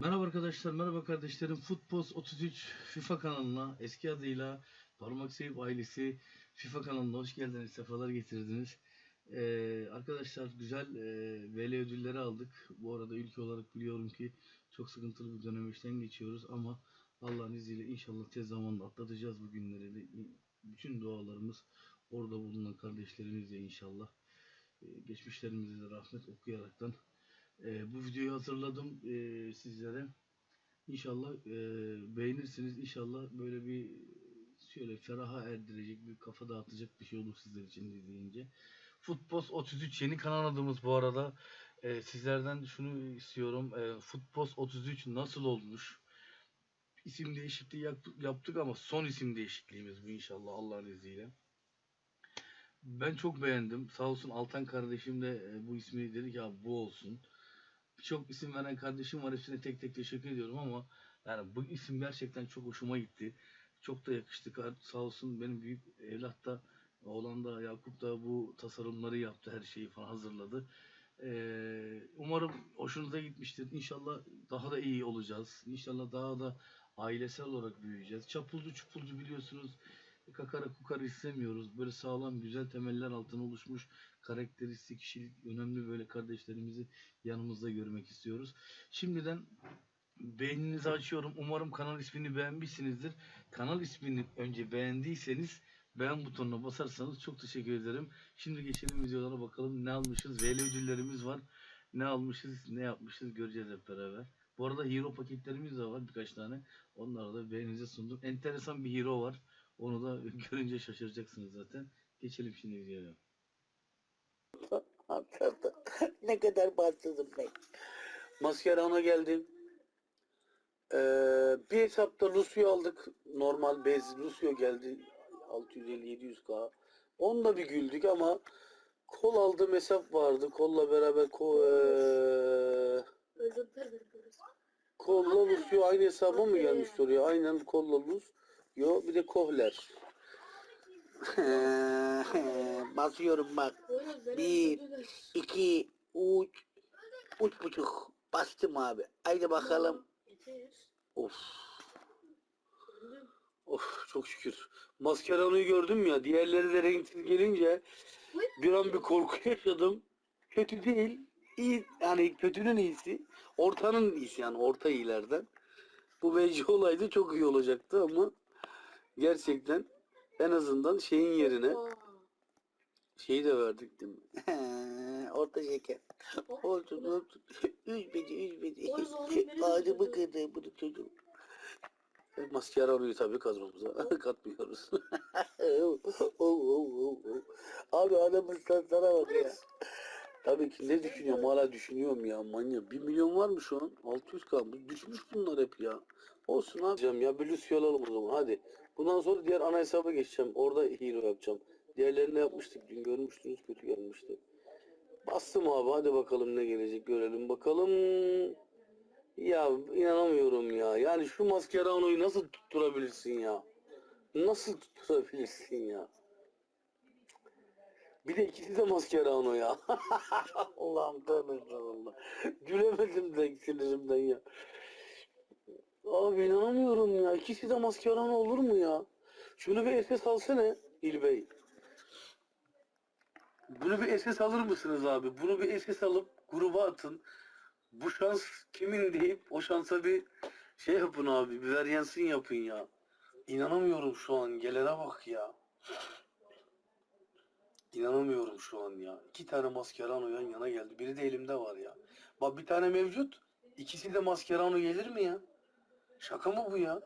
Merhaba arkadaşlar, merhaba kardeşlerim. Futboz 33 FIFA kanalına, eski adıyla Parmak Seyip ailesi FIFA kanalına hoş geldiniz, sefalar getirdiniz. Ee, arkadaşlar güzel e, VL ödülleri aldık. Bu arada ülke olarak biliyorum ki çok sıkıntılı bir dönemeçten geçiyoruz ama Allah'ın izniyle inşallah tez zamanda atlatacağız bu günleri. Bütün dualarımız orada bulunan kardeşlerimizle inşallah. Ee, geçmişlerimize de rahmet okuyaraktan ee, bu videoyu hazırladım ee, sizlere. İnşallah ee, beğenirsiniz. İnşallah böyle bir şöyle feraha erdirecek, bir kafa dağıtacak bir şey olur sizler için izleyince. Futbos 33 yeni kanal adımız bu arada. Ee, sizlerden şunu istiyorum. Ee, Futbos 33 nasıl olmuş? İsim değişikliği yaptık, yaptık ama son isim değişikliğimiz bu inşallah Allah'ın izniyle. Ben çok beğendim. Sağ olsun Altan kardeşim de e, bu ismi dedi ki abi bu olsun. Birçok isim veren kardeşim var. Hepsine tek tek teşekkür ediyorum ama yani bu isim gerçekten çok hoşuma gitti. Çok da yakıştı. Sağ olsun benim büyük evlat da oğlan da Yakup da bu tasarımları yaptı. Her şeyi falan hazırladı. Ee, umarım hoşunuza gitmiştir. İnşallah daha da iyi olacağız. İnşallah daha da ailesel olarak büyüyeceğiz. Çapulcu çupulcu biliyorsunuz kakara kukara istemiyoruz. Böyle sağlam güzel temeller altına oluşmuş karakteristik kişilik önemli böyle kardeşlerimizi yanımızda görmek istiyoruz. Şimdiden beğeninizi açıyorum. Umarım kanal ismini beğenmişsinizdir. Kanal ismini önce beğendiyseniz beğen butonuna basarsanız çok teşekkür ederim. Şimdi geçelim videolara bakalım ne almışız. VL ödüllerimiz var. Ne almışız, ne yapmışız göreceğiz hep beraber. Bu arada hero paketlerimiz de var birkaç tane. Onları da beğeninize sundum. Enteresan bir hero var. Onu da görünce şaşıracaksınız zaten. Geçelim şimdi videoya. Hatırladım. ne kadar bahtsızım ben. Mascherano geldim. Ee, bir hesapta Lucio aldık. Normal bez Lucio geldi. 650-700k. Onunla bir güldük ama kol aldığım hesap vardı. Kolla beraber ko ee, kolla Lucio aynı hesaba mı gelmişti oraya? Aynen kolla Lucio. Bir de Kohler. Basıyorum bak. Bir, iki, üç, üç buçuk. Bastım abi. Haydi bakalım. Of. Of çok şükür. Mascherano'yu gördüm ya. Diğerleri de renksiz gelince bir an bir korku yaşadım. Kötü değil. İyi yani kötünün iyisi. Ortanın iyisi yani orta iyilerden. Bu bence olaydı çok iyi olacaktı ama gerçekten en azından şeyin yerine şeyi de verdik değil mi? Orta şeker. Olsun olsun. Üzmedi üzmedi. Çocuğum. kırdı bunu çocuğum. Maskaranoyu tabii kazmamıza katmıyoruz. Oh, oh, oh, oh. Abi adamın sana bak ya. Tabii ki ne düşünüyorum hala düşünüyorum ya manyak. 1 milyon var mı şu an? 600 kalmış. Düşmüş bunlar hep ya. Olsun abi. Ya bir Lucio alalım o zaman hadi. Bundan sonra diğer ana hesaba geçeceğim. Orada hero yapacağım. Diğerlerini yapmıştık. Dün görmüştünüz kötü gelmişti. Bastım abi hadi bakalım ne gelecek görelim bakalım. Ya inanamıyorum ya. Yani şu Mascherano'yu nasıl tutturabilirsin ya? Nasıl tutturabilirsin ya? Bir de ikisi de Mascherano ya. Allah'ım tövbe Allah. Gülemedim de sinirimden ya. Abi inanamıyorum ya. İkisi de Mascherano olur mu ya? Şunu bir SS alsana İlbey. Bunu bir SS alır mısınız abi? Bunu bir SS alıp gruba atın. Bu şans kimin deyip o şansa bir şey yapın abi. Bir varyansın yapın ya. İnanamıyorum şu an. Gelene bak ya. İnanamıyorum şu an ya. İki tane Mascherano yan yana geldi. Biri de elimde var ya. Bak bir tane mevcut. İkisi de Mascherano gelir mi ya? Şaka mı bu ya?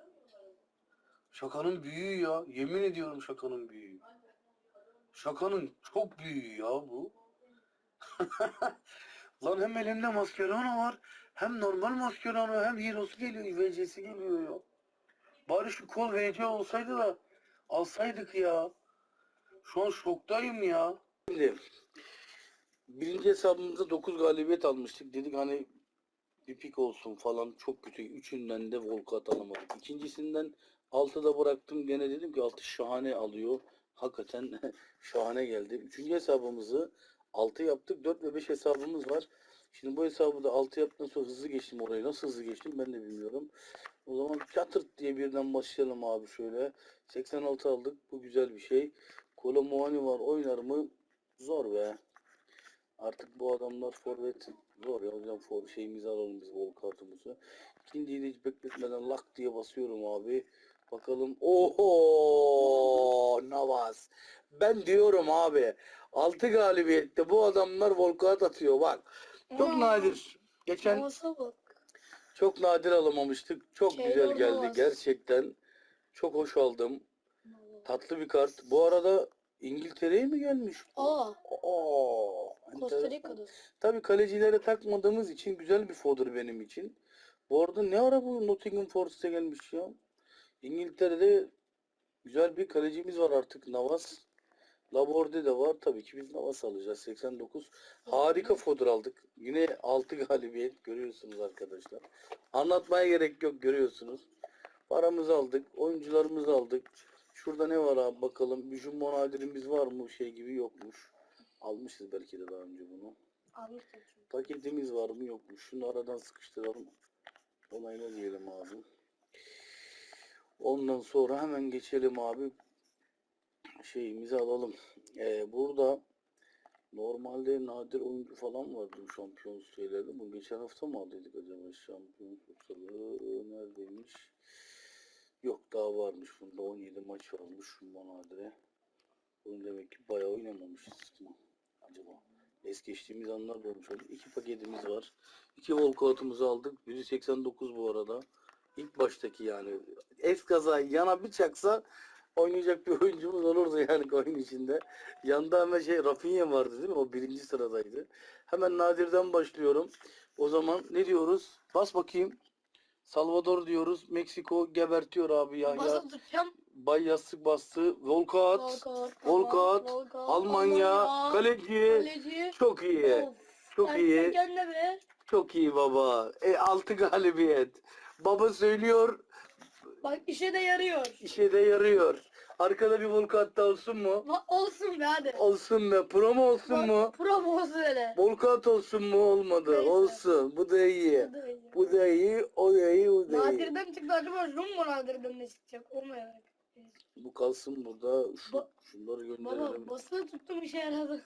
Şakanın büyüğü ya. Yemin ediyorum şakanın büyüğü. Şakanın çok büyüğü ya bu. Lan hem elimde Mascherano var. Hem normal Mascherano hem Hero'su geliyor. VC'si geliyor ya. Bari şu kol VC olsaydı da alsaydık ya. Şu an şoktayım ya. Şimdi birinci hesabımızda 9 galibiyet almıştık. Dedik hani bir pik olsun falan çok kötü. Üçünden de Volkat alamadık. İkincisinden 6'da bıraktım. Gene dedim ki 6 şahane alıyor. Hakikaten şahane geldi. Üçüncü hesabımızı 6 yaptık. 4 ve 5 hesabımız var. Şimdi bu hesabı da 6 yaptıktan sonra hızlı geçtim orayı. Nasıl hızlı geçtim ben de bilmiyorum. O zaman çatırt diye birden başlayalım abi şöyle. 86 aldık. Bu güzel bir şey. Kola Muani var. Oynar mı? Zor be. Artık bu adamlar forvet zor ya. Hocam for şeyimizi alalım biz bol kartımızı. İkinciyi de hiç bekletmeden lak diye basıyorum abi. Bakalım. Oho! Navas. Ben diyorum abi. 6 galibiyette bu adamlar volkat atıyor bak. Çok Aa, nadir. Geçen Havasa bak. çok nadir alamamıştık. Çok Şey güzel olmaz. geldi gerçekten. Çok hoş aldım. Tatlı bir kart. Bu arada İngiltere'ye mi gelmiş? Aa, Oo, Costa. Rica'da. Tabii kalecilere takmadığımız için güzel bir fodder benim için. Bu arada ne ara bu Nottingham Forest'e gelmiş ya? İngiltere'de güzel bir kalecimiz var artık Navas. Laborde de var. Tabii ki biz Navas alacağız. 89. Harika fodder aldık. Yine 6 galibiyet görüyorsunuz arkadaşlar. Anlatmaya gerek yok görüyorsunuz. Paramızı aldık. Oyuncularımızı aldık. Şurada ne var abi bakalım. Bir jumbo nadirimiz var mı? Şey gibi yokmuş. Almışız belki de daha önce bunu. Almıştım çünkü. Paketimiz var mı yokmuş. Şunu aradan sıkıştıralım. Olayına diyelim abi. Ondan sonra hemen geçelim abi. Şeyimizi alalım. Ee, burada normalde nadir oyuncu falan vardı bu şampiyon şeylerde. Bu geçen hafta mı aldıydık acaba şampiyon kutsalı neredeymiş? Yok daha varmış bunda 17 maç varmış şu nadire. Bunu demek ki bayağı oynamamışız mı acaba? Es geçtiğimiz anlar da olmuş. İki paketimiz var. İki walkout'umuzu aldık. Biri 89 bu arada. İlk baştaki yani. Es kaza yana bir çaksa oynayacak bir oyuncumuz olurdu yani oyun içinde. Yanda hemen şey Rafinha vardı değil mi? O birinci sıradaydı. Hemen Nadir'den başlıyorum. O zaman ne diyoruz? Bas bakayım. Salvador diyoruz. Meksiko gebertiyor abi ya. ya. Basıp tutacağım. Bay yastık bastı. Volkat. Volkat, Volkat, Almanya. Kaleci. Kaleci. Çok iyi. Of. Çok Sen- iyi. Kendine be. Çok iyi baba. E 6 galibiyet. Baba söylüyor, Bak işe de yarıyor. işe de yarıyor. Arkada bir Volkat da olsun mu? Va- olsun be hadi. Olsun be. Promo olsun Bak, mu? Promo olsun hele. Volkat olsun mu? Olmadı. Neyse. Olsun. Bu da iyi. Bu da iyi. Bu da iyi. O da iyi. Bu da iyi. Nadir'den çıktı acaba Jumbo Nadir'den ne çıkacak? O merak. Bu kalsın burada. Şu, Ba- şunları gönderelim. Baba basılı tuttum işe yaradı.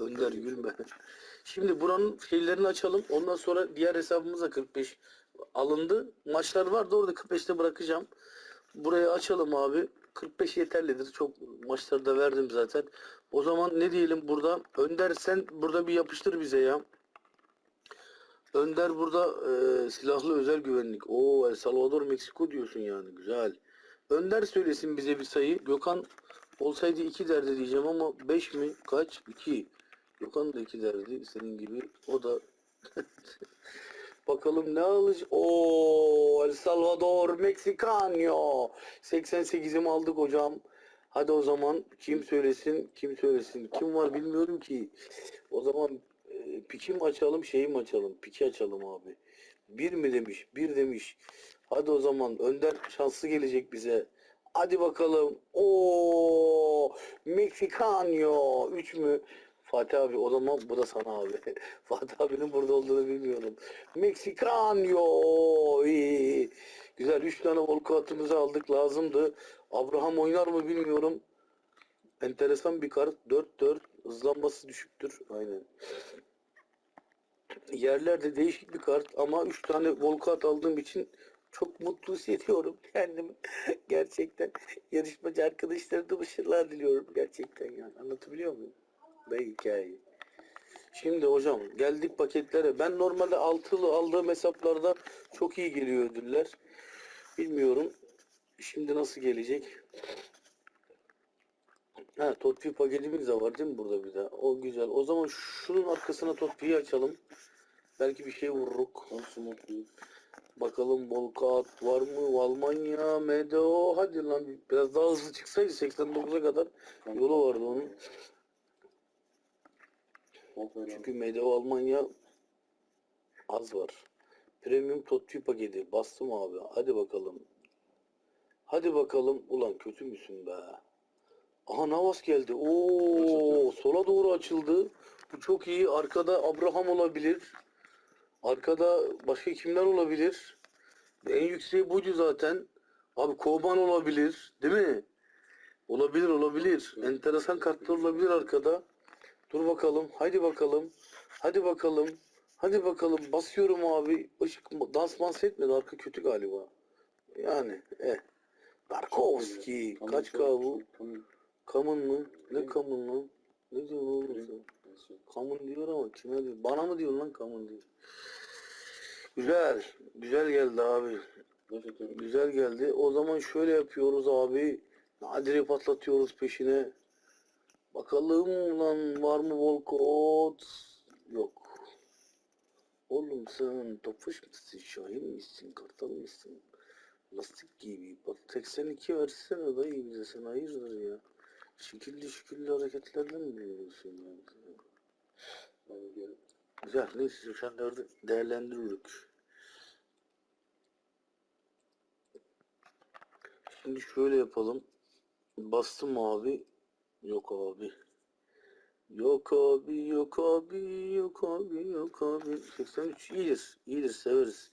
Önder gülme. Şimdi buranın şeylerini açalım. Ondan sonra diğer hesabımıza 45 alındı. Maçlar vardı orada 45'te bırakacağım. Burayı açalım abi. 45 yeterlidir. Çok maçları da verdim zaten. O zaman ne diyelim burada? Önder sen burada bir yapıştır bize ya. Önder burada e, silahlı özel güvenlik. Oo El Salvador Meksiko diyorsun yani. Güzel. Önder söylesin bize bir sayı. Gökhan olsaydı 2 derdi diyeceğim ama 5 mi? Kaç? 2. Gökhan da 2 derdi. Senin gibi. O da Bakalım ne alacak? Oo, El Salvador Mexicano. 88'imi aldık hocam. Hadi o zaman kim söylesin? Kim söylesin? Kim var bilmiyorum ki. O zaman e, piki mi açalım, şeyi mi açalım? Piki açalım abi. Bir mi demiş? Bir demiş. Hadi o zaman Önder şanslı gelecek bize. Hadi bakalım. Oo, Mexicano. 3 mü? Fatih abi o zaman bu da sana abi. Fatih abinin burada olduğunu bilmiyorum. Mexicano. İyi. Güzel 3 tane volkatımızı aldık lazımdı. Abraham oynar mı bilmiyorum. Enteresan bir kart. 4-4. Hızlanması düşüktür. Aynen. Yerlerde değişik bir kart ama 3 tane volkat aldığım için çok mutlu hissediyorum kendimi. Gerçekten yarışmacı arkadaşlarına başarılar diliyorum gerçekten yani. Anlatabiliyor muyum? Ben hikayeyi. Şimdi hocam geldik paketlere. Ben normalde altılı aldığım hesaplarda çok iyi geliyor ödüller. Bilmiyorum. Şimdi nasıl gelecek? Ha, Totfi paketimiz de var değil mi burada bir de? O güzel. O zaman şunun arkasına Totfi'yi açalım. Belki bir şey vururuk. Bakalım Volkat var mı? Almanya, Medo. Hadi lan biraz daha hızlı çıksaydı 89'a kadar yolu vardı onun. Çünkü Medo Almanya az var. Premium Totfi paketi. Bastım abi. Hadi bakalım. Hadi bakalım. Ulan kötü müsün be? Aha Navas geldi. Oo, sola doğru açıldı. Bu çok iyi. Arkada Abraham olabilir. Arkada başka kimler olabilir? En yükseği buydu zaten. Abi Koban olabilir. Değil mi? Olabilir olabilir. Enteresan kartlar olabilir arkada. Dur bakalım. Hadi bakalım. Hadi bakalım. Hadi bakalım. Basıyorum abi. Işık dans dans etmedi. Arka kötü galiba. Yani. Eh. Tarkovski. Kaç K bu? Kamun mu? Ne kamun lan? Ne diyorsun oğlum sen? Kamun diyor ama kime diyor? Bana mı diyorsun lan kamun diyor. Güzel. Güzel geldi abi. Güzel geldi. O zaman şöyle yapıyoruz abi. Nadir'i patlatıyoruz peşine. Bakalım lan var mı Volkot? Yok. Oğlum sen topuş musun? Şahin misin? Kartal mısın? Lastik gibi. Bak 82 versene dayı bize sen hayırdır ya. Şekilli şekilli hareketlerden mi biliyorsun ya? Güzel. Neyse sen de değerlendiririz. Şimdi şöyle yapalım. Bastım abi. Yok abi. Yok abi, yok abi, yok abi, yok abi. 83 iyidir. iyidir severiz.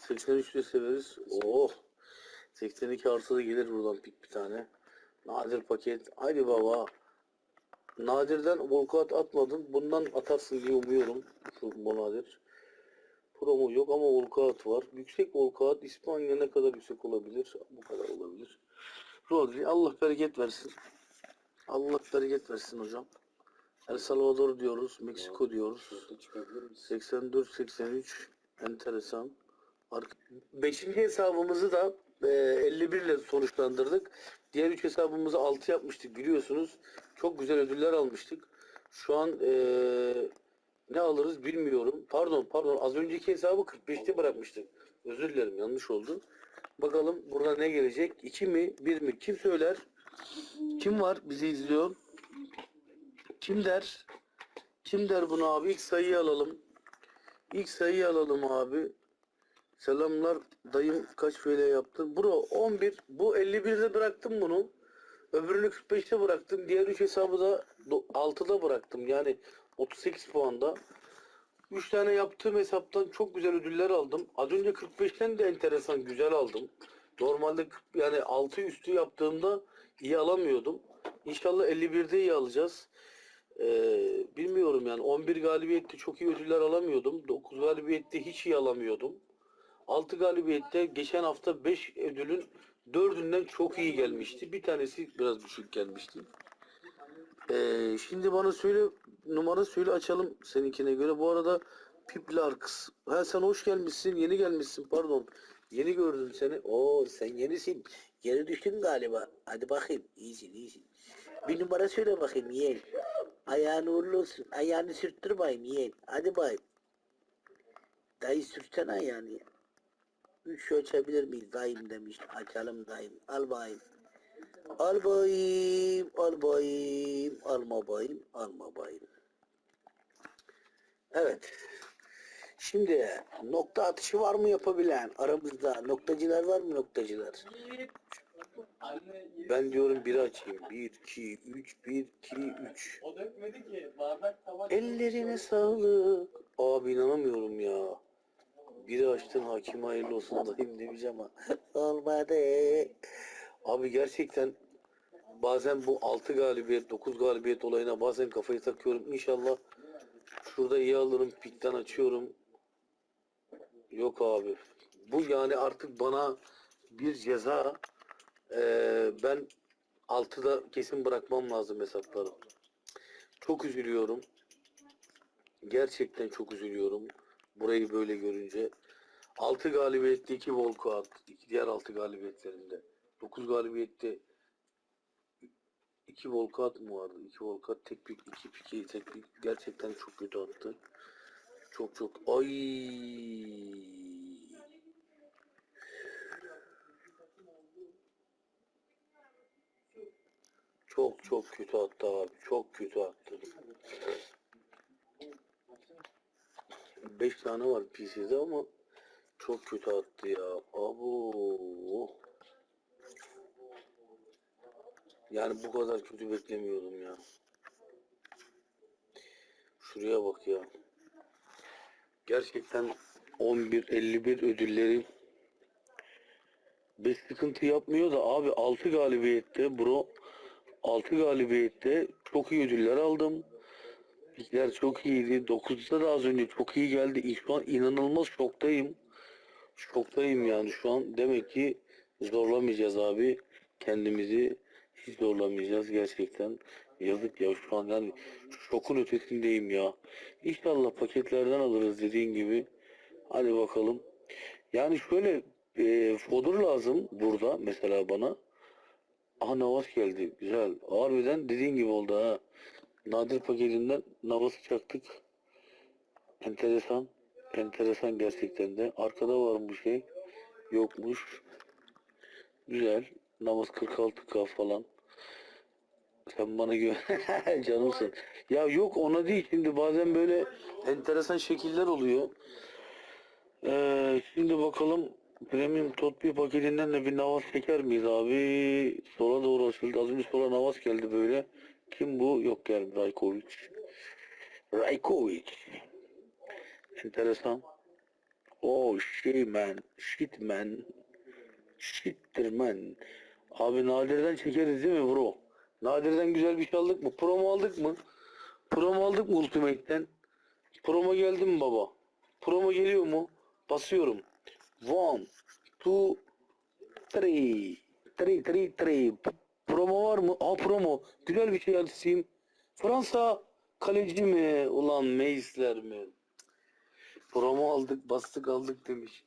83 de severiz. Oh. 82 artı da gelir buradan pik bir tane. Nadir paket. Haydi baba. Nadir'den volkat atmadın. Bundan atarsın diye umuyorum. Şu Bonadir. Promo yok ama volkat var. Yüksek volkat İspanya ne kadar yüksek olabilir? Bu kadar olabilir. Rodri Allah bereket versin. Allah bereket versin hocam. El Salvador diyoruz, Meksiko diyoruz. 84 83 enteresan. Beşinci hesabımızı da e, 51 ile sonuçlandırdık. Diğer üç hesabımızı 6 yapmıştık biliyorsunuz. Çok güzel ödüller almıştık. Şu an e, ne alırız bilmiyorum. Pardon pardon az önceki hesabı 45'te bırakmıştık. Özür dilerim yanlış oldu. Bakalım burada ne gelecek? 2 mi 1 mi? Kim söyler? Kim var bizi izliyor? Kim der? Kim der bunu abi? İlk sayıyı alalım. İlk sayıyı alalım abi. Selamlar dayım kaç TL yaptın? Bro 11. Bu 51'de bıraktım bunu. Öbürünü 45'te bıraktım. Diğer 3 hesabı da do- 6'da bıraktım. Yani 38 puanda. 3 tane yaptığım hesaptan çok güzel ödüller aldım. Az önce 45'ten de enteresan güzel aldım. Normalde 40 yani 6 üstü yaptığımda iyi alamıyordum. İnşallah 51'de iyi alacağız. Ee, bilmiyorum yani 11 galibiyette çok iyi ödüller alamıyordum. 9 galibiyette hiç iyi alamıyordum. 6 galibiyette geçen hafta 5 ödülün 4'ünden çok iyi gelmişti. Bir tanesi biraz düşük gelmişti. Ee, şimdi bana söyle numara söyle açalım seninkine göre. Bu arada Pip Larks. Ha sen hoş gelmişsin. Yeni gelmişsin pardon. Yeni gördüm seni. Oo sen yenisin. Yeni düştün galiba. Hadi bakayım. İyisin iyisin. Bir numara söyle bakayım yeğen. Ayağını uğurlu olsun. Ayağını sürttür bayım yeğen. Hadi bayım. Dayı sürtsene ayağını ya. Üç açabilir miyiz dayım demiş. Açalım dayım. Al bayım. Al bayım. Al bayım. Alma bayım. Alma bayım. Evet. Şimdi nokta atışı var mı yapabilen aramızda? Noktacılar var mı noktacılar? Ben diyorum bir açayım. 1, 2, 3, 1, 2, 3. O dökmedi ki. Bardak tabak. Ellerine sağlık. Abi inanamıyorum ya. Biri açtın hakim hayırlı olsun dayım demiş ama olmadı. Abi gerçekten bazen bu 6 galibiyet 9 galibiyet olayına bazen kafayı takıyorum. İnşallah şurada iyi alırım pikten açıyorum. Yok abi. Bu yani artık bana bir ceza. Ee, ben 6'da kesin bırakmam lazım hesapları. Çok üzülüyorum. Gerçekten çok üzülüyorum. Burayı böyle görünce. 6 galibiyette 2 volkat. Diğer 6 galibiyetlerinde. 9 galibiyette 2 volkat mı vardı? 2 volkat tek pik, 2 piki tek pik. Gerçekten çok kötü attı. Çok çok. Ay. Çok çok kötü attı abi. Çok kötü attı. 5 tane var PC'de ama çok kötü attı ya. Abo. Yani bu kadar kötü beklemiyordum ya. Şuraya bak ya. gerçekten 11 51 ödülleri bir sıkıntı yapmıyor da abi 6 galibiyette bro 6 galibiyette çok iyi ödüller aldım. Ligler çok iyiydi. 9'da da az önce çok iyi geldi. Şu an inanılmaz şoktayım. Şoktayım yani şu an. Demek ki zorlamayacağız abi. Kendimizi hiç zorlamayacağız gerçekten. Yazık ya şu an yani şokun ötesindeyim ya. İnşallah paketlerden alırız dediğin gibi. Hadi bakalım. Yani şöyle e, fodur lazım burada mesela bana. Aha Navas geldi. Güzel. Harbiden dediğin gibi oldu ha. Nadir paketinden Navas'ı çaktık. Enteresan. Enteresan gerçekten de. Arkada var bu şey. Yokmuş. Güzel. Navas 46k falan. Sen bana güven. Canımsın. Ya yok ona değil. Şimdi bazen böyle enteresan şekiller oluyor. Ee, şimdi bakalım Premium Totbi paketinden de bir Navas çeker miyiz abi? Sola doğru açıldı. Az önce sola Navas geldi böyle. Kim bu? Yok geldi Rajkovic. Rajkovic. Enteresan. Oh şey man. Shit man. Shittir man. Abi Nadir'den çekeriz değil mi bro? Nadir'den güzel bir şey aldık mı? Promo aldık mı? Promo aldık mı Ultimate'den? Promo geldi mi baba? Promo geliyor mu? Basıyorum. One, two, three. Three, three, three. Promo var mı? Aa promo. Güzel bir şey açayım. Fransa kaleci mi? Ulan Meisler mi? Promo aldık, bastık aldık demiş.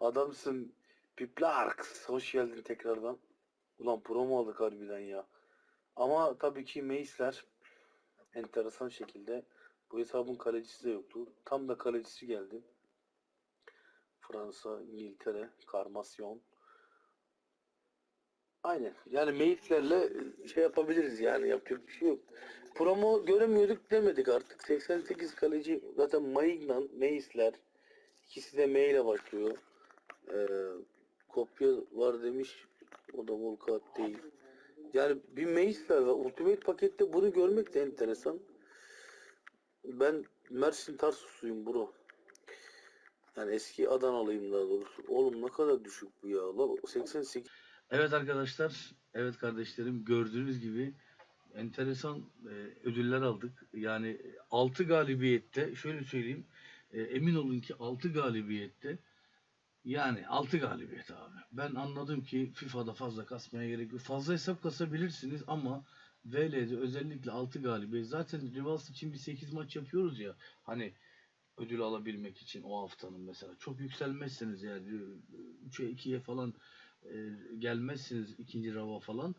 Adamsın. Piplarks. Hoş geldin tekrardan. Ulan promo aldık harbiden ya. Ama tabii ki Meisler enteresan şekilde bu hesabın kalecisi de yoktu. Tam da kalecisi geldi. Fransa, İngiltere, karmasyon. Aynen. Yani Meisler'le şey yapabiliriz yani yapacak bir şey yok. Promo göremiyorduk demedik artık. 88 kaleci zaten Maignan, Meisler ikisi de M ile başlıyor. Ee, kopya var demiş. O da Volkat değil. Yani bir Meisler ve Ultimate pakette bunu görmek de enteresan. Ben Mersin Tarsusluyum bro. Yani eski Adanalıyım daha doğrusu. Oğlum ne kadar düşük bu ya. Lan 88 Evet arkadaşlar, evet kardeşlerim gördüğünüz gibi enteresan e, ödüller aldık. Yani 6 galibiyette şöyle söyleyeyim e, emin olun ki 6 galibiyette yani 6 galibiyet abi. Ben anladım ki FIFA'da fazla kasmaya gerek yok. Fazla hesap kasabilirsiniz ama VL'de özellikle 6 galibiyet. Zaten Rivals için bir 8 maç yapıyoruz ya. Hani ödül alabilmek için o haftanın mesela. Çok yükselmezseniz yani 3'e 2'ye falan gelmezsiniz ikinci rava falan.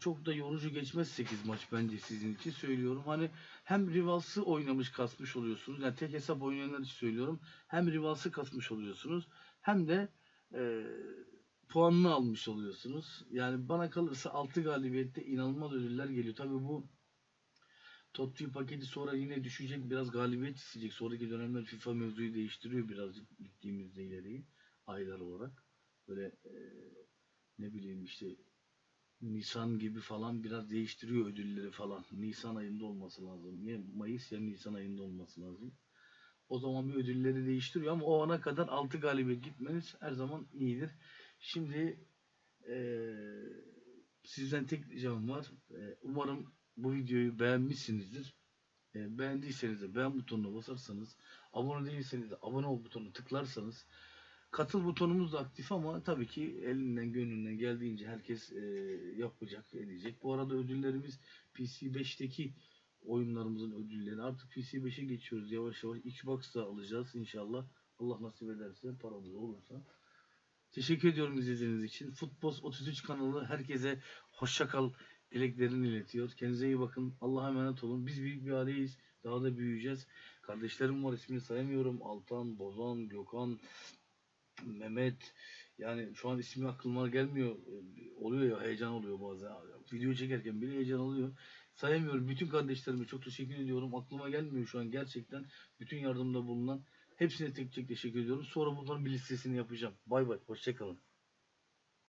Çok da yorucu geçmez 8 maç bence sizin için söylüyorum. Hani hem Rivals'ı oynamış kasmış oluyorsunuz. Yani tek hesap oynayanlar için söylüyorum. Hem Rivals'ı kasmış oluyorsunuz. Hem de e, puanını almış oluyorsunuz. Yani bana kalırsa 6 galibiyette inanılmaz ödüller geliyor. Tabii bu Totti paketi sonra yine düşecek. Biraz galibiyet isteyecek. Sonraki dönemler FIFA mevzuyu değiştiriyor birazcık gittiğimizde ileri aylar olarak. Böyle e, ne bileyim işte Nisan gibi falan biraz değiştiriyor ödülleri falan. Nisan ayında olması lazım. Ya Mayıs ya Nisan ayında olması lazım. O zaman bir ödülleri değiştiriyor ama o ana kadar 6 galibiyet gitmeniz her zaman iyidir. Şimdi eee, sizden tek ricam var. Eee, umarım bu videoyu beğenmişsinizdir. Eee, beğendiyseniz de beğen butonuna basarsanız, abone değilseniz de abone ol butonuna tıklarsanız Katıl butonumuz da aktif ama tabii ki elinden gönlünden geldiğince herkes e, yapacak, edecek. Bu arada ödüllerimiz PC5'teki oyunlarımızın ödülleri. Artık PC5'e geçiyoruz yavaş yavaş. Xbox da alacağız inşallah. Allah nasip ederse paramız olursa. Teşekkür ediyorum izlediğiniz için. Futbol 33 kanalı herkese hoşça kal dileklerini iletiyor. Kendinize iyi bakın. Allah'a emanet olun. Biz büyük bir aileyiz. Daha da büyüyeceğiz. Kardeşlerim var ismini sayamıyorum. Altan, Bozan, Gökhan, Mehmet yani şu an ismi aklıma gelmiyor. Ee, Oluyor ya heyecan oluyor bazen. Video çekerken bile heyecan oluyor. Sayamıyorum. Bütün kardeşlerime çok teşekkür ediyorum. Aklıma gelmiyor şu an gerçekten. Bütün yardımda bulunan hepsine tek tek teşekkür ediyorum. Sonra bunların bir listesini yapacağım. Bay bay. Hoşçakalın.